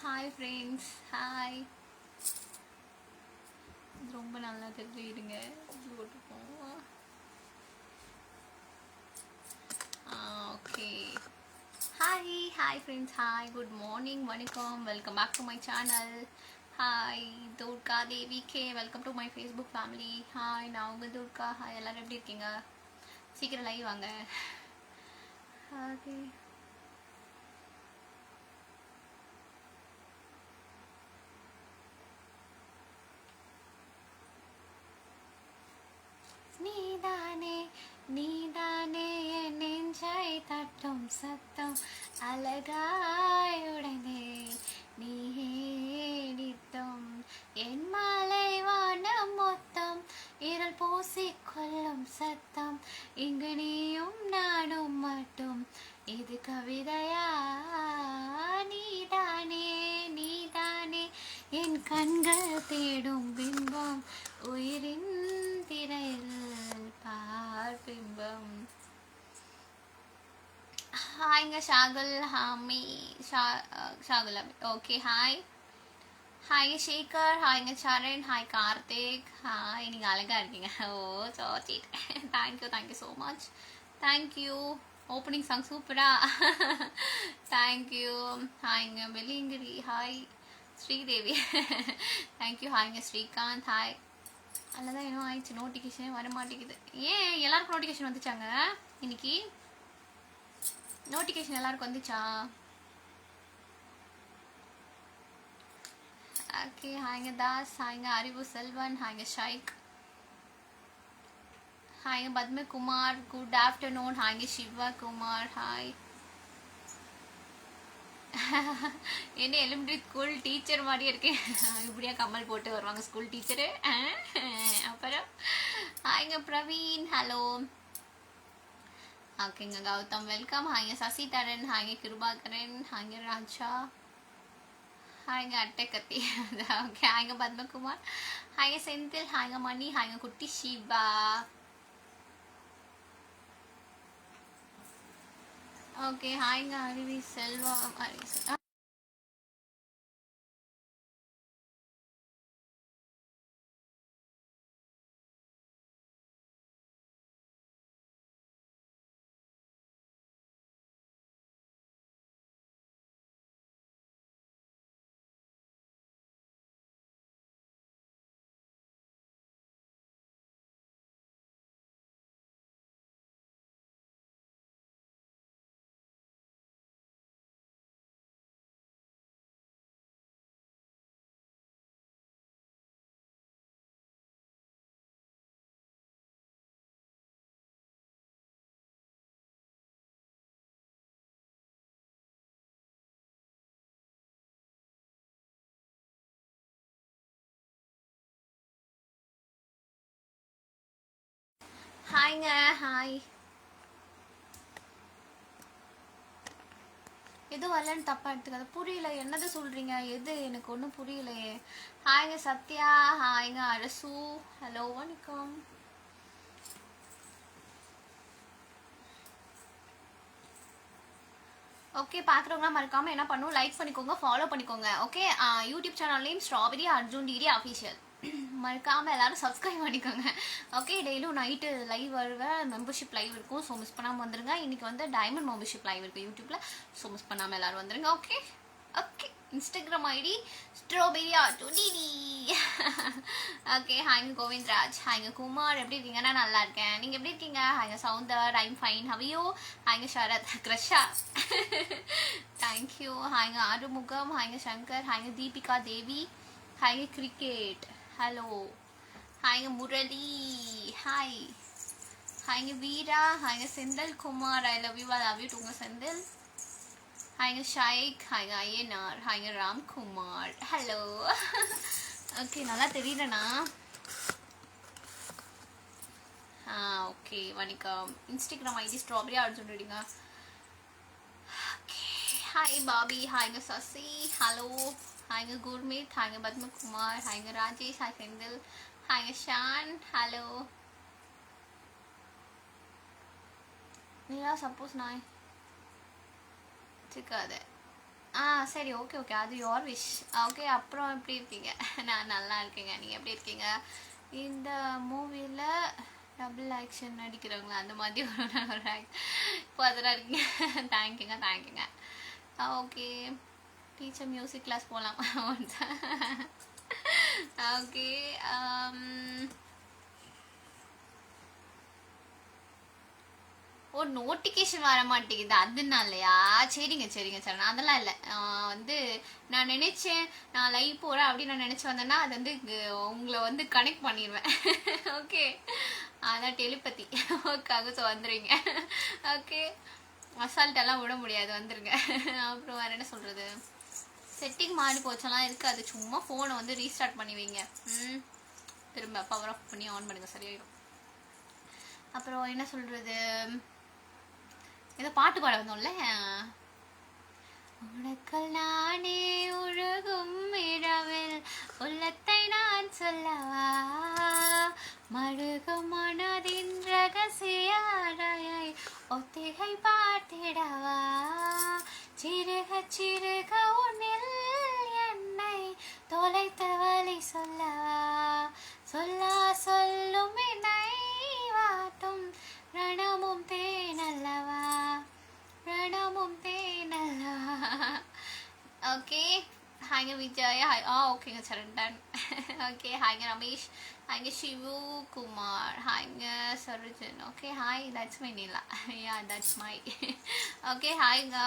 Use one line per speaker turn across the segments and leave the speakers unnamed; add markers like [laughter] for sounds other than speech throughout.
Hi friends hi ரொம்ப நல்லா இருங்க. போட்டுப்போம் okay hi hi friends hi good morning வணக்கம். Welcome back to my channel hi Durga Devi K. Welcome to my Facebook family hi நான் உங்கள் Durga. Hi எல்லோரும் எப்படி இருக்கீங்க? சீக்கிரம் லைவ் வாங்க. ஓகே நீதானே நீதானே என் நெஞ்சை தட்டும் சத்தம் அழகாய் உடனே நீடித்தோம் என் மாலை வானம் மொத்தம் இருள் பூசிக்கொள்ளும் சத்தம். இங்கு நீயும் நானும் மட்டும். இது கவிதையா? நீதானே நீதானே என் கண்கள் தேடும் பிம்பம். உயிரின் திரையில் பார்பிம்பம் ஹாய்ங்க Shahul Hami Sha Shahul Abi. Okay hi hi Shekar. ஹாய்ங்க Saran. Hi Karthik. Hi நீங்கள் அழகாக இருக்கீங்க. [laughs] ஓ so thank you thank you so much thank you opening song சூப்பரா. [laughs] Thank you ஹாய்ங்க Velliangiri hi Sridevi. [laughs] Thank you ஹாய்ங்க Srikanth. Hi அதில் தான் இன்னும் ஆயிடுச்சு. நோட்டிஃபிகேஷனே வர மாட்டேங்குது ஏன்? எல்லாருக்கும் நோட்டிஃபிகேஷன் வந்துச்சாங்க? இன்னைக்கு? நோட்டிஃபிகேஷன் எல்லாருக்கும் வந்துச்சா? ஓகே ஹாய்ங்க தாஸ் ஹாய்ங்க அறிவு செல்வன் ஹாய்ங்க ஷைக். ஹாய்ங்க பத்மகுமார் குட் ஆஃப்டர்நூன் ஹாய்ங்க சிவா குமார் ஹாய் என்ன எலிமெண்ட்ரி ஸ்கூல் டீச்சர் மாதிரி இருக்கேன். இப்படியா கம்மல் போட்டு வருவாங்க ஸ்கூல் டீச்சரு அப்புறம் ஹாய்ங்க பிரவீன் ஹலோ ಹಾಗೆ ಗೌತಮ್ ವೆಲ್ಕಮ್ ಹಾಗೆ ಸಸಿ ತರನ್ ಹಾಗೆ ಕಿರುಬಾಕರನ್ ಹಾಗೆ ರಾಜ ಹಾಗೆ ಅಟ್ಟೆಕತಿ ಓಕೆ ಹಾಗೆ ಪದ್ಮಕುಮಾರ್ ಹಾಗೆ ಸೆಂಥಿಲ್ ಹಾಗೆ ಮಣಿ ಹಾಗೆ ಕುಟ್ಟಿ ಶಿಬಾ ಓಕೆ ಹಾಗೆ ಹರಿವಿ ಸೆಲ್ವ ಹರಿ ஹாய்ங்க ஹாய் எது வரலன்னு தப்பா எடுத்துக்காத. புரியல. என்னது சொல்றீங்க? எது? எனக்கு ஒன்றும் புரியலையே. ஹாய்ங்க சத்யா ஹாய்ங்க அரசு ஹலோ வணக்கம். ஓகே பார்க்குறவங்களாம் மறக்காமல் என்ன பண்ணுவோம் லைக் பண்ணிக்கோங்க ஃபாலோ பண்ணிக்கோங்க. ஓகே யூடியூப் சேனல்லையும் ஸ்ட்ராபெரி அர்ஜுன் டிடி அஃபீஷியல் மறக்காமல் எல்லாரும் சப்ஸ்கிரைப் பண்ணிக்கோங்க. ஓகே டெய்லியும் நைட்டு லைவ் வருவேன் மெம்பர்ஷிப் லைவ் இருக்கும். ஸோ மிஸ் பண்ணாமல் வந்துருங்க. இன்றைக்கி வந்து டைமண்ட் மெம்பர்ஷிப் லைவ் இருக்குது யூடியூப்பில் ஸோ மிஸ் பண்ணாமல் எல்லாரும் வந்துருங்க. Okay okay Instagram ID strawberry DD okay ஹாய்ங்க Govindraj. ஹாய்ங்க குமார் எப்படி இருக்கீங்க? நான் நல்லா இருக்கேன். நீங்கள் எப்படி இருக்கீங்க? ஹாய்ங்க Soundar I'm fine how are you ஹாய்ங்க Sharath க்ரஷா. தேங்க்யூ ஹாய்ங்க ஆறுமுகம். ஹாய்ங்க சங்கர். ஹாய்ங்க தீபிகா தேவி. ஹாய்ங்க கிரிக்கெட் ஹலோ ஹாய்ங்க முரளி ஹாய் ஹாய்ங்க Veera ஹாய்ங்க Senthil Kumar I love you I love you டுங்க Senthil ஹாய்ங்க ஷைக் ஹாய்ங்க ஐயனார் ஹாய்ங்க ராம்குமார் ஹலோ ஓகே நல்லா தெரியலண்ணா. ஆ ஓகே வணக்கம். இன்ஸ்டாகிராம் ஐடி ஸ்ட்ராபெரி ஆர்டர் சொல்லிடுங்க. ஓகே ஹாய் பாபி ஹாய்ங்க சசி ஹலோ ஹாய்ங்க குர்மீத் ஹாய்ங்க பத்மகுமார் ஹாய்ங்க ராஜேஷ் ஹாய் செந்தில் ஹாய்ங்க ஷான் ஹலோ நீலா சப்போஸ் நான் வச்சுக்காத ஆ சரி ஓகே ஓகே அது யோர் விஷ் ஓகே அப்புறம் எப்படி இருக்கீங்க? [laughs] நான் நல்லா இருக்கேங்க. நீங்கள் எப்படி இருக்கீங்க? இந்த மூவியில் டபுள் ஆக்ஷன் நடிக்கிறவங்களா? அந்த மாதிரி [laughs] ஒரு ஒரு இப்போ அதெல்லாம் இருக்கீங்க. தேங்க்யூங்க தேங்க்யூங்க ஓகே டீச்சர் மியூசிக் கிளாஸ் போகலாம் ஓகே ஓ நோட்டிஃபிகேஷன் வர மாட்டேங்குது. அதுனாலயா? சரிங்க சரிங்க சரண். அதெல்லாம் இல்லை. வந்து நான் நினைச்சேன் நான் லைவ் போகிறேன் அப்படின்னு நான் நினச்சி வந்தேன்னா அது வந்து உங்களை வந்து கனெக்ட் பண்ணிடுவேன் ஓகே அதான் டெலிபதி ஓக்காக ஸோ வந்துடுவீங்க ஓகே அசால்ட்டெல்லாம் விட முடியாது. வந்துருங்க. அப்புறம் வேறு என்ன சொல்கிறது செட்டிங் மாறி போச்செல்லாம் இருக்காது. சும்மா ஃபோனை வந்து ரீஸ்டார்ட் பண்ணி வைங்க. ம். திரும்ப பவர் ஆஃப் பண்ணி ஆன் பண்ணுங்க. சரியாயிடும் அப்புறம் என்ன சொல்கிறது ஏதோ பாட்டு பாட வந்தோம்ல? உனக்கள் நானே உருகும் இரவில் உள்ளத்தை நான் சொல்லவா? மழுகும் மனதின் ரகசியாரையை ஒத்திகை பார்த்திடவா? சிறுக சிறுக உன்னில் என்னை தொலைத்த வழி சொல்லவா? சொல்லா சொல்லும் என்னை வாட்டும் ரணமும் தேனல்லவா? ரணமும் தேனல்லவா? ஓகே ஹாய்ங்க விஜய் ஹாய் ஆ ஓகேங்க சரண் டன். ஓகே ஹாய்ங்க ரமேஷ் ஹாய்ங்க Sivu Kumar ஹாய்ங்க Sarojan. Okay hi that's my Neela yeah that's my okay ஹாய்ங்க.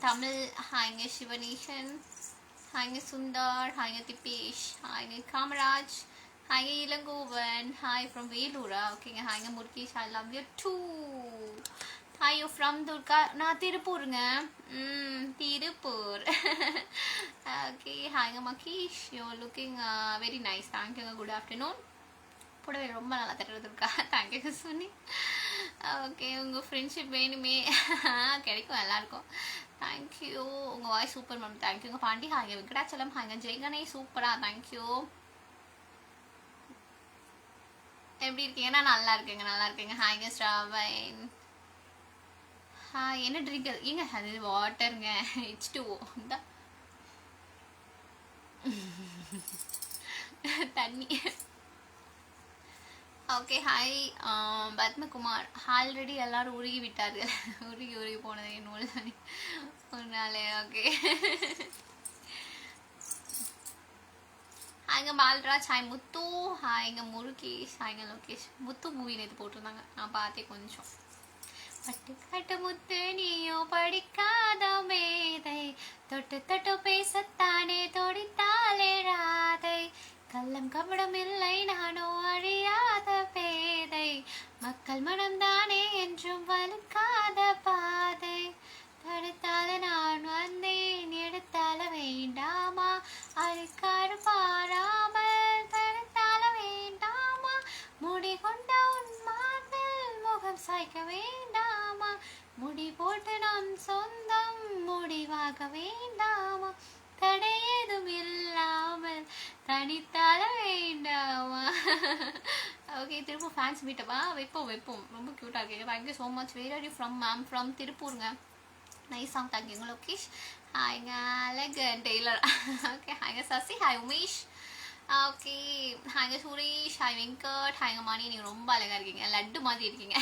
Tamil ஹாய்ங்க சிவனீஷன் ஹாய்ங்க சுந்தர் ஹாய்ங்க திபேஷ் ஹாய்ங்க காமராஜ் ஹாய்ங்க இளங்கோவன் ஹாய் ஃப்ரம் வேலூரா ஓகேங்க ஹாய்ங்க Murugesh I love you too hi you from Durga நான் திருப்பூருங்க ம் Tiruppur okay ஹாய்ங்க Mahesh you looking very nice தேங்க்யூங்க குட் ஆஃப்டர்நூன் புடவை ரொம்ப நல்லா தட்டுறது துர்கா. தேங்க்யூங்க சுனி ஓகே உங்கள் ஃப்ரெண்ட்ஷிப் வேணுமே. கிடைக்கும் எல்லாருக்கும். தேங்க்யூ உங்கள் வாய்ஸ் சூப்பர் மேம் தேங்க்யூங்க பாண்டி ஹாய்ங்க வெங்கடாச்சலம் ஹாய்ங்க ஜெய்கனே சூப்பரா தேங்க்யூ எப்படி இருக்கீங்க? நான் நல்லா இருக்கேங்க நல்லா இருக்கேங்க. ஹாய்ங்க ஸ்ராவைன் ஹாய் என்ன ட்ரிங்க் ஏங்க அது வாட்டருங்க ஹெச் டூ இந்த. [laughs] தண்ணி. Okay hi um, Padmakumar. Already எல்லாரும் உருகி விட்டார்கள். உருகி உருகி போனது நூல் தானே ஒரு நாள் ஓகே ஹாய்ங்க பால்ராஜ். ஹாய் முத்து. ஹாய்ங்க முருகேஷ் ஹாய்ங்க லோகேஷ். முத்து மூவி நேற்று போட்டிருந்தாங்க. நான் பார்த்தேன் கொஞ்சம். பட்டு கட்டு முத்து நீயோ படிக்காத மேதை. தொட்டு தொட்டு பேசத்தானே தொடித்தாலே ராதை கள்ளம் கபடம் இல்லை நானோ அழியாத பேதை. மக்கள் மனம்தானே என்றும் வலுக்காத பாதை. தடுத்தால நான் வந்தேன் எடுத்தால வேண்டாமா? அழுக்காறு பாராமல் தடுத்தால வேண்டாமா? முடி கொண்ட உன் மார்பில் முகம் சாய்க்க வேண்டாமா? முடி போட்டு நம் சொந்தம் முடிவாக வேண்டாமா? தடையேதும் இல்லாமல் தனித்தால வேண்டாமா? ஓகே திருப்பூர் ஃபேன்ஸ் மீட்டப்பா வைப்போம் வைப்போம். ரொம்ப க்யூட்டாக இருக்கீங்க thank you so much where are you from ma'am from திருப்பூருங்க. Nice song தேங்க்யூங்க லோகேஷ்? ஹாய்ங்க அழகன் டெய்லர் ஓகே ஹாய்ங்க சசி. ஹாய் உமேஷ். ஓகே ஹாய்ங்க சுரேஷ். ஹாய் வெங்கட். ஹாய்ங்க மணி நீங்கள் ரொம்ப அழகாக இருக்கீங்க. லட்டு மாதிரி இருக்கீங்க.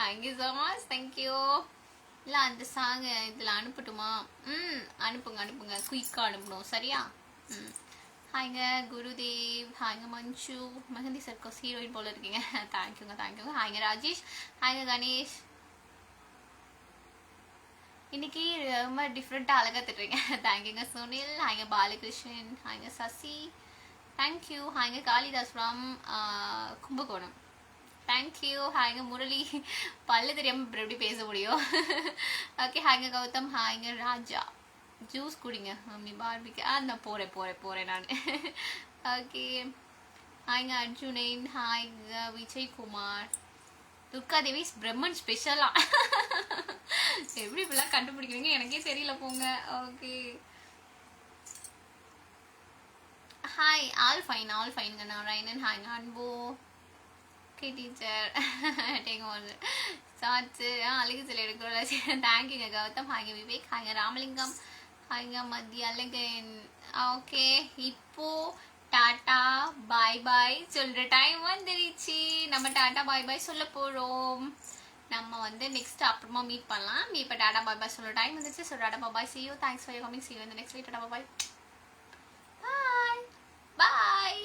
தேங்க்யூ ஸோ மச் தேங்க்யூ இல்லை அந்த சாங் இதில் அனுப்பட்டுமா? ம் அனுப்புங்க அனுப்புங்க. குயிக்காக அனுப்பணும் சரியா? ம். ஹாய்ங்க குருதேவ். ஹாய்ங்க மஞ்சு. மெஹந்தி சர்க்கஸ் ஹீரோயின் போல இருக்கீங்க. தேங்க்யூங்க தேங்க்யூங்க ஹாய்ங்க ராஜேஷ். ஹாய்ங்க கணேஷ். இன்னைக்கு ரொம்ப டிஃப்ரெண்ட்டாக அழகாக திட்டுறீங்க. தேங்க்யூங்க சுனில். ஹாய்ங்க பாலகிருஷ்ணன். ஹாய்ங்க Sasi. Thank you ஹாய்ங்க Kalidas from Kumbakonam. Thank you ஹாய்ங்க Murali. பல்லு தெரியாமல் இப்படி எப்படி பேச முடியும்? ஓகே ஹாய்ங்க கௌதம். ஹாய்ங்க ராஜா. ஜூஸ் குடிங்க மம்மி. பார்பிக்கு ஆ நான் போகிறேன் போகிறேன் போகிறேன் நான். ஓகே ஹாய்ங்க அர்ஜுனேன். ஹாய்ங்க விஜய் குமார் துர்காதேவி பிரம்மன் ஸ்பெஷலா எப்படி இப்படிலாம் கண்டுபிடிக்கிறீங்க? எனக்கே தெரியல போங்க. Okay hi all fine all ஃபைன்ங்க ரைனன் ஹாய்ங்க அன்போ. Okay teacher take over chats ஆ அழகு சில எடுக்கிறோம் தேங்க்யூங்க கௌதம் ஹாய் விவேக் ஹாய்ங்க ராமலிங்கம் ஹாய்ங்க மதிய அழகன் ஓகே இப்போ டாடா பாய் பாய் சொல்கிற டைம் வந்துருச்சு. நம்ம டாட்டா பாய் பாய் சொல்ல போகிறோம் நம்ம வந்து நெக்ஸ்ட் அப்புறமா மீட் பண்ணலாம். இப்போ டாடா பாய் பாய் சொல்கிற டைம் வந்துச்சு. So tata bye bye see you thanks for you coming see you இந்த next week tata bye bye bye